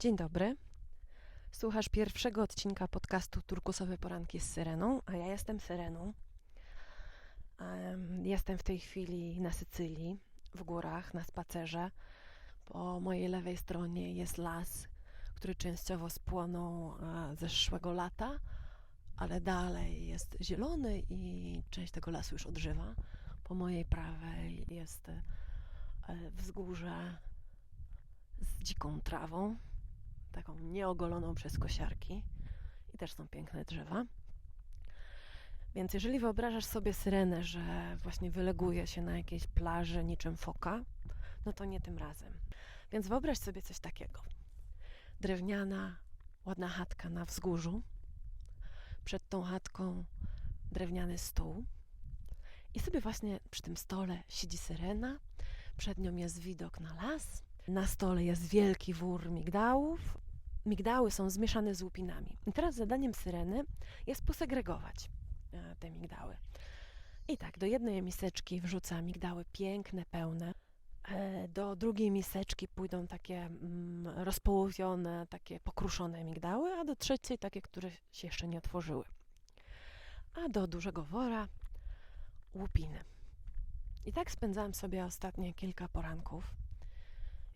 Dzień dobry. Słuchasz pierwszego odcinka podcastu Turkusowe Poranki z Syreną, a ja jestem Syreną. Em, Jestem w tej chwili na Sycylii, w górach, na spacerze. Po mojej lewej stronie jest las, który częściowo spłonął e, zeszłego lata, ale dalej jest zielony i część tego lasu już odżywa. Po mojej prawej jest e, wzgórze z dziką trawą, taką nieogoloną przez kosiarki i też są piękne drzewa. Więc jeżeli wyobrażasz sobie syrenę, że właśnie wyleguje się na jakiejś plaży niczym foka, no to nie tym razem. Więc wyobraź sobie coś takiego. Drewniana, ładna chatka na wzgórzu. Przed tą chatką drewniany stół. I sobie właśnie przy tym stole siedzi syrena. Przed nią jest widok na las. Na stole jest wielki wór migdałów. Migdały są zmieszane z łupinami. I teraz zadaniem syreny jest posegregować e, te migdały. I tak, do jednej miseczki wrzuca migdały piękne, pełne. E, Do drugiej miseczki pójdą takie mm, rozpołowione, takie pokruszone migdały, a do trzeciej takie, które się jeszcze nie otworzyły. A do dużego wora łupiny. I tak spędzałam sobie ostatnie kilka poranków.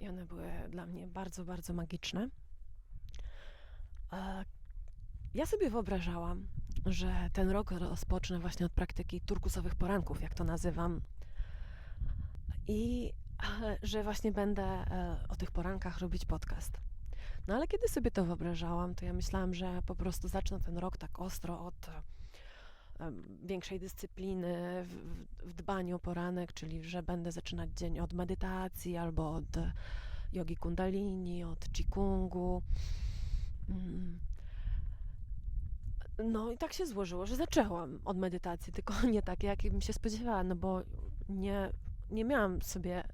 I one były dla mnie bardzo, bardzo magiczne. E, Ja sobie wyobrażałam, że ten rok rozpocznę właśnie od praktyki turkusowych poranków, jak to nazywam. I e, że właśnie będę e, o tych porankach robić podcast. No ale kiedy sobie to wyobrażałam, to ja myślałam, że po prostu zacznę ten rok tak ostro od większej dyscypliny w, w- dbaniu o poranek, czyli że będę zaczynać dzień od medytacji albo od e, jogi kundalini, od chikungu. Mm. No i tak się złożyło, że zaczęłam od medytacji, tylko nie tak, jak bym się spodziewała, no bo nie, nie miałam sobie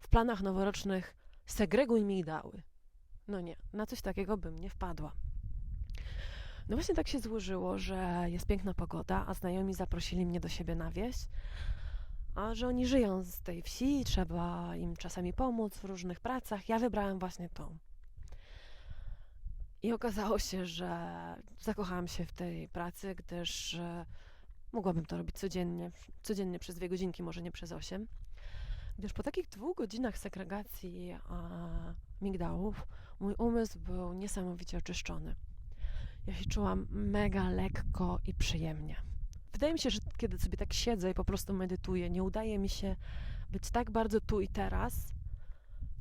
w planach noworocznych segreguj migdały. No nie, na coś takiego bym nie wpadła. No właśnie tak się złożyło, że jest piękna pogoda, a znajomi zaprosili mnie do siebie na wieś, a że oni żyją z tej wsi, trzeba im czasami pomóc w różnych pracach. Ja wybrałam właśnie tą. I okazało się, że zakochałam się w tej pracy, gdyż e, mogłabym to robić codziennie, codziennie przez dwie godzinki, może nie przez osiem. Gdyż po takich dwóch godzinach segregacji a, migdałów mój umysł był niesamowicie oczyszczony. Ja się czułam mega lekko i przyjemnie. Wydaje mi się, że kiedy sobie tak siedzę i po prostu medytuję, nie udaje mi się być tak bardzo tu i teraz,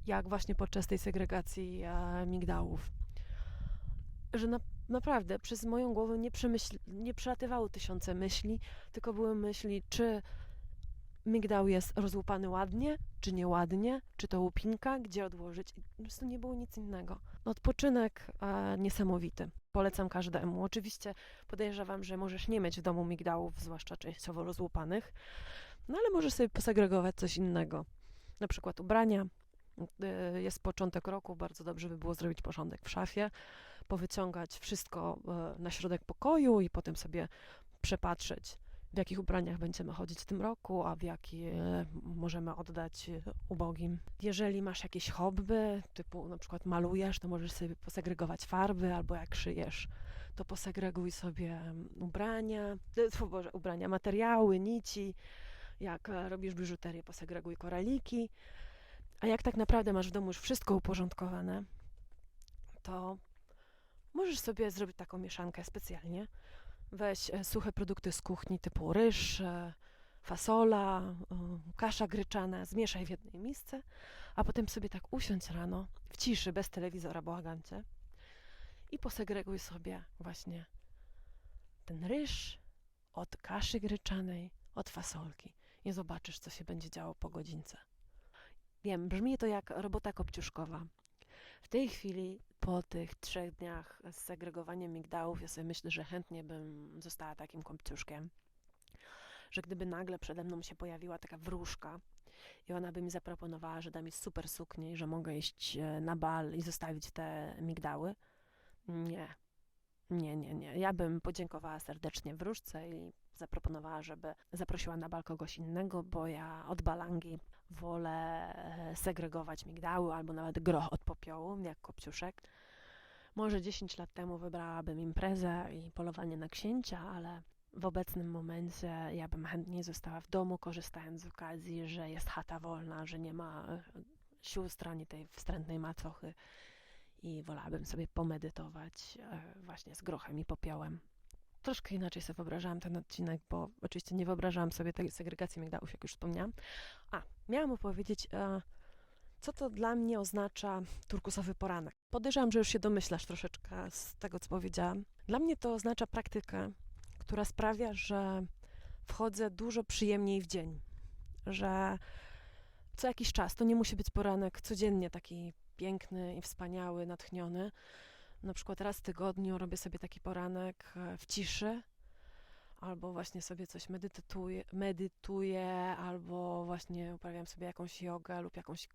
jak właśnie podczas tej segregacji e, migdałów. Że na, naprawdę przez moją głowę nie, przemyśl, nie przelatywały tysiące myśli, tylko były myśli, czy migdał jest rozłupany ładnie, czy nieładnie, czy to łupinka, gdzie odłożyć. I po prostu nie było nic innego. Odpoczynek e, niesamowity. Polecam każdemu. Oczywiście podejrzewam, że możesz nie mieć w domu migdałów, zwłaszcza częściowo rozłupanych, no ale możesz sobie posegregować coś innego. Na przykład ubrania. Y, Jest początek roku, bardzo dobrze by było zrobić porządek w szafie, powyciągać wszystko e, na środek pokoju i potem sobie przepatrzeć, w jakich ubraniach będziemy chodzić w tym roku, a w jakie możemy oddać ubogim. Jeżeli masz jakieś hobby, typu na przykład malujesz, to możesz sobie posegregować farby, albo jak szyjesz, to posegreguj sobie ubrania, e, Boże, ubrania, materiały, nici. Jak e, robisz biżuterię, posegreguj koraliki. A jak tak naprawdę masz w domu już wszystko uporządkowane, to możesz sobie zrobić taką mieszankę specjalnie. Weź e, suche produkty z kuchni typu ryż, e, fasola, e, kasza gryczana, zmieszaj w jednej misce, a potem sobie tak usiądź rano w ciszy, bez telewizora, błagam cię, i posegreguj sobie właśnie ten ryż od kaszy gryczanej, od fasolki i zobaczysz, co się będzie działo po godzince. Wiem, brzmi to jak robota kopciuszkowa. W tej chwili, po tych trzech dniach z segregowaniem migdałów, ja sobie myślę, że chętnie bym została takim kopciuszkiem. Że gdyby nagle przede mną się pojawiła taka wróżka i ona by mi zaproponowała, że da mi super suknię i że mogę iść e, na bal i zostawić te migdały, nie. Nie, nie, nie. Ja bym podziękowała serdecznie wróżce i zaproponowała, żeby zaprosiła na bal kogoś innego, bo ja od balangi wolę e, segregować migdały albo nawet groch od popiołu, jak kopciuszek. Może 10 lat temu wybrałabym imprezę i polowanie na księcia, ale w obecnym momencie ja bym chętniej została w domu, korzystając z okazji, że jest chata wolna, że nie ma e, sióstr ani tej wstrętnej macochy i wolałabym sobie pomedytować e, właśnie z grochem i popiołem. Troszkę inaczej sobie wyobrażałam ten odcinek, bo oczywiście nie wyobrażałam sobie tej segregacji migdałów, jak już wspomniałam. A, miałam opowiedzieć, e, co to dla mnie oznacza turkusowy poranek. Podejrzewam, że już się domyślasz troszeczkę z tego, co powiedziałam. Dla mnie to oznacza praktykę, która sprawia, że wchodzę dużo przyjemniej w dzień. Że co jakiś czas, to nie musi być poranek codziennie taki piękny i wspaniały, natchniony. Na przykład raz w tygodniu robię sobie taki poranek e, w ciszy, albo właśnie sobie coś medytuję, medytuję albo właśnie uprawiam sobie jakąś jogę lub jakąś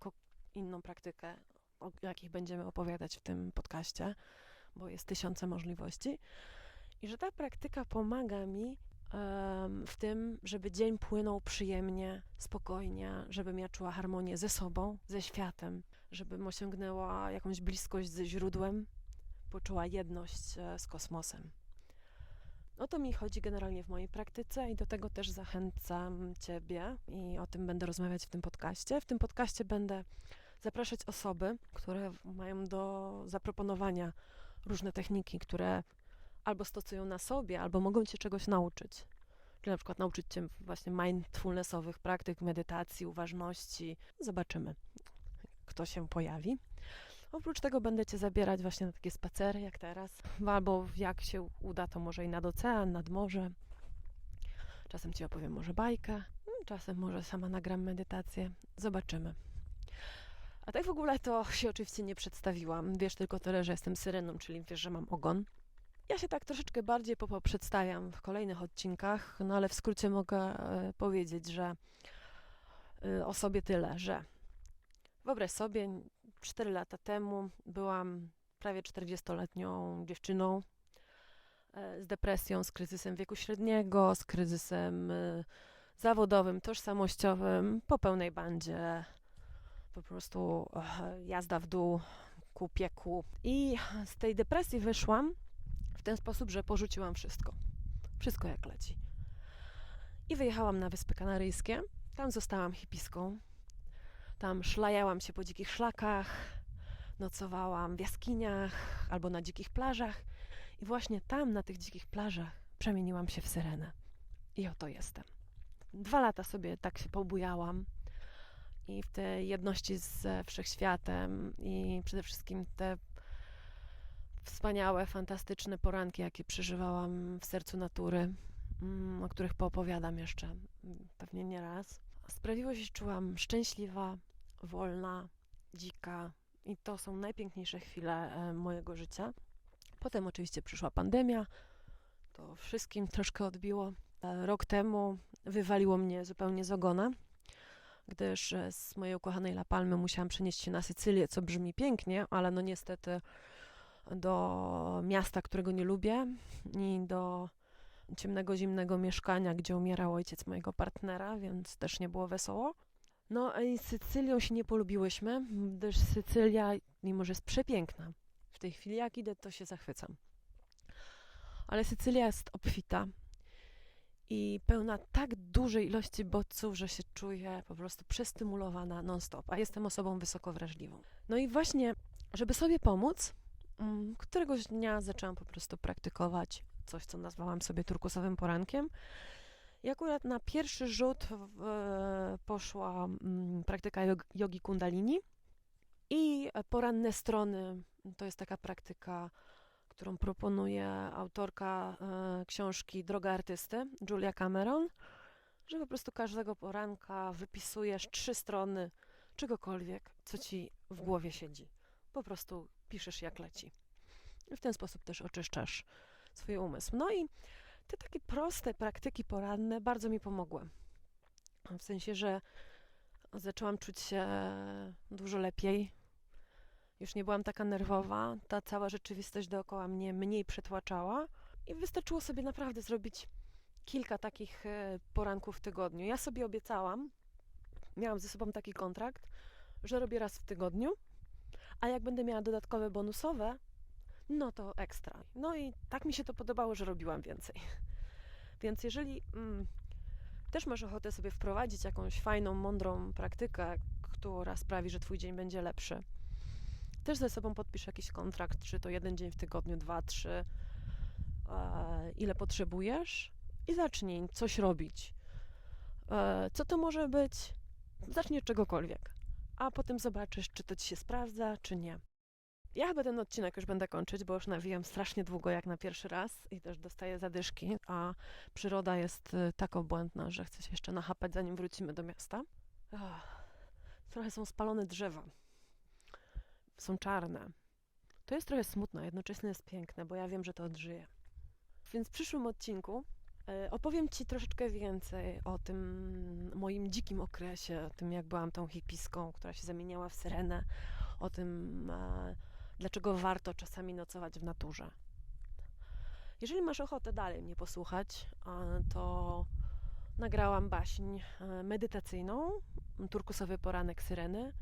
inną praktykę, o jakich będziemy opowiadać w tym podcaście, bo jest tysiące możliwości. I że ta praktyka pomaga mi w tym, żeby dzień płynął przyjemnie, spokojnie, żebym ja czuła harmonię ze sobą, ze światem, żebym osiągnęła jakąś bliskość ze źródłem, poczuła jedność e, z kosmosem. O to mi chodzi generalnie w mojej praktyce i do tego też zachęcam Ciebie i o tym będę rozmawiać w tym podcaście. W tym podcaście będę zapraszać osoby, które mają do zaproponowania różne techniki, które albo stosują na sobie, albo mogą Cię czegoś nauczyć. Czyli na przykład nauczyć Cię właśnie mindfulnessowych praktyk, medytacji, uważności. Zobaczymy, kto się pojawi. Oprócz tego będę Cię zabierać właśnie na takie spacery jak teraz, albo jak się uda, to może i nad ocean, nad morze. Czasem Ci opowiem może bajkę, mm, czasem może sama nagram medytację. Zobaczymy. A tak w ogóle to się oczywiście nie przedstawiłam. Wiesz tylko tyle, że jestem syreną, czyli wiesz, że mam ogon. Ja się tak troszeczkę bardziej przedstawiam w kolejnych odcinkach, no ale w skrócie mogę e, powiedzieć, że e, o sobie tyle, że wyobraź sobie, 4 lata temu byłam prawie 40-letnią dziewczyną e, z depresją, z kryzysem wieku średniego, z kryzysem e, zawodowym, tożsamościowym, po pełnej bandzie. Po prostu jazda w dół ku pieku. I z tej depresji wyszłam w ten sposób, że porzuciłam wszystko. Wszystko jak leci. I wyjechałam na Wyspy Kanaryjskie. Tam zostałam hipiską. Tam szlajałam się po dzikich szlakach, nocowałam w jaskiniach albo na dzikich plażach. I właśnie tam, na tych dzikich plażach, przemieniłam się w syrenę. I oto jestem. Dwa lata sobie tak się pobujałam i w tej jedności z wszechświatem i przede wszystkim te wspaniałe, fantastyczne poranki, jakie przeżywałam w sercu natury, mm, o których poopowiadam jeszcze mm, pewnie nie raz. Sprawiło się, że czułam szczęśliwa, wolna, dzika i to są najpiękniejsze chwile e, mojego życia. Potem oczywiście przyszła pandemia, to wszystkim troszkę odbiło. E, Rok temu wywaliło mnie zupełnie z ogona, gdyż e, z mojej ukochanej La Palmy musiałam przenieść się na Sycylię, co brzmi pięknie, ale no niestety do miasta, którego nie lubię i do ciemnego, zimnego mieszkania, gdzie umierał ojciec mojego partnera, więc też nie było wesoło. No i z Sycylią się nie polubiłyśmy, gdyż Sycylia, mimo że jest przepiękna, w tej chwili jak idę, to się zachwycam. Ale Sycylia jest obfita i pełna tak dużej ilości bodźców, że się czuję po prostu przestymulowana non-stop, a jestem osobą wysoko wrażliwą. No i właśnie, żeby sobie pomóc, mm, któregoś dnia zaczęłam po prostu praktykować coś, co nazwałam sobie turkusowym porankiem. I akurat na pierwszy rzut w, poszła mm, praktyka jog- jogi kundalini i poranne strony. To jest taka praktyka, którą proponuje autorka e, książki Droga Artysty, Julia Cameron, że po prostu każdego poranka wypisujesz trzy strony czegokolwiek, co ci w głowie siedzi. Po prostu piszesz jak leci. I w ten sposób też oczyszczasz swój umysł. No i te takie proste praktyki poranne bardzo mi pomogły. W sensie, że zaczęłam czuć się dużo lepiej. Już nie byłam taka nerwowa, ta cała rzeczywistość dookoła mnie mniej przetłaczała i wystarczyło sobie naprawdę zrobić kilka takich e, poranków w tygodniu. Ja sobie obiecałam, miałam ze sobą taki kontrakt, że robię raz w tygodniu, a jak będę miała dodatkowe bonusowe, no to ekstra. No i tak mi się to podobało, że robiłam więcej. Więc jeżeli mm, też masz ochotę sobie wprowadzić jakąś fajną, mądrą praktykę, która sprawi, że twój dzień będzie lepszy, też ze sobą podpisz jakiś kontrakt, czy to jeden dzień w tygodniu, dwa, trzy, e, ile potrzebujesz i zacznij coś robić. E, co to może być? Zacznij czegokolwiek, a potem zobaczysz, czy to ci się sprawdza, czy nie. Ja chyba ten odcinek już będę kończyć, bo już nawijam strasznie długo jak na pierwszy raz i też dostaję zadyszki, a przyroda jest y, tak obłędna, że chcę się jeszcze nachapać, zanim wrócimy do miasta. Ach, trochę są spalone drzewa. Są czarne. To jest trochę smutne, jednocześnie jest piękne, bo ja wiem, że to odżyje. Więc w przyszłym odcinku e, opowiem Ci troszeczkę więcej o tym moim dzikim okresie, o tym jak byłam tą hipiską, która się zamieniała w syrenę, o tym dlaczego warto czasami nocować w naturze. Jeżeli masz ochotę dalej mnie posłuchać, to nagrałam baśń e, medytacyjną, turkusowy poranek syreny,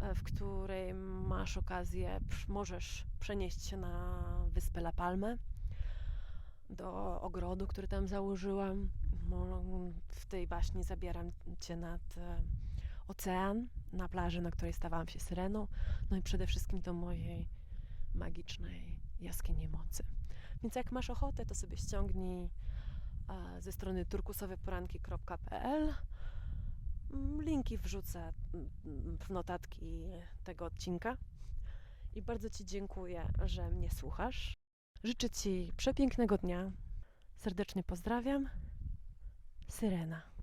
e, w której masz okazję, możesz przenieść się na wyspę La Palme, do ogrodu, który tam założyłam. W tej baśni zabieram cię nad e, ocean, na plaży, na której stawałam się syreną, no i przede wszystkim do mojej magicznej jaskini mocy. Więc jak masz ochotę, to sobie ściągnij e, ze strony turkusoweporanki.pl. Mm, Linki wrzucę mm, w notatki tego odcinka. I bardzo Ci dziękuję, że mnie słuchasz. Życzę Ci przepięknego dnia. Serdecznie pozdrawiam. Syrena.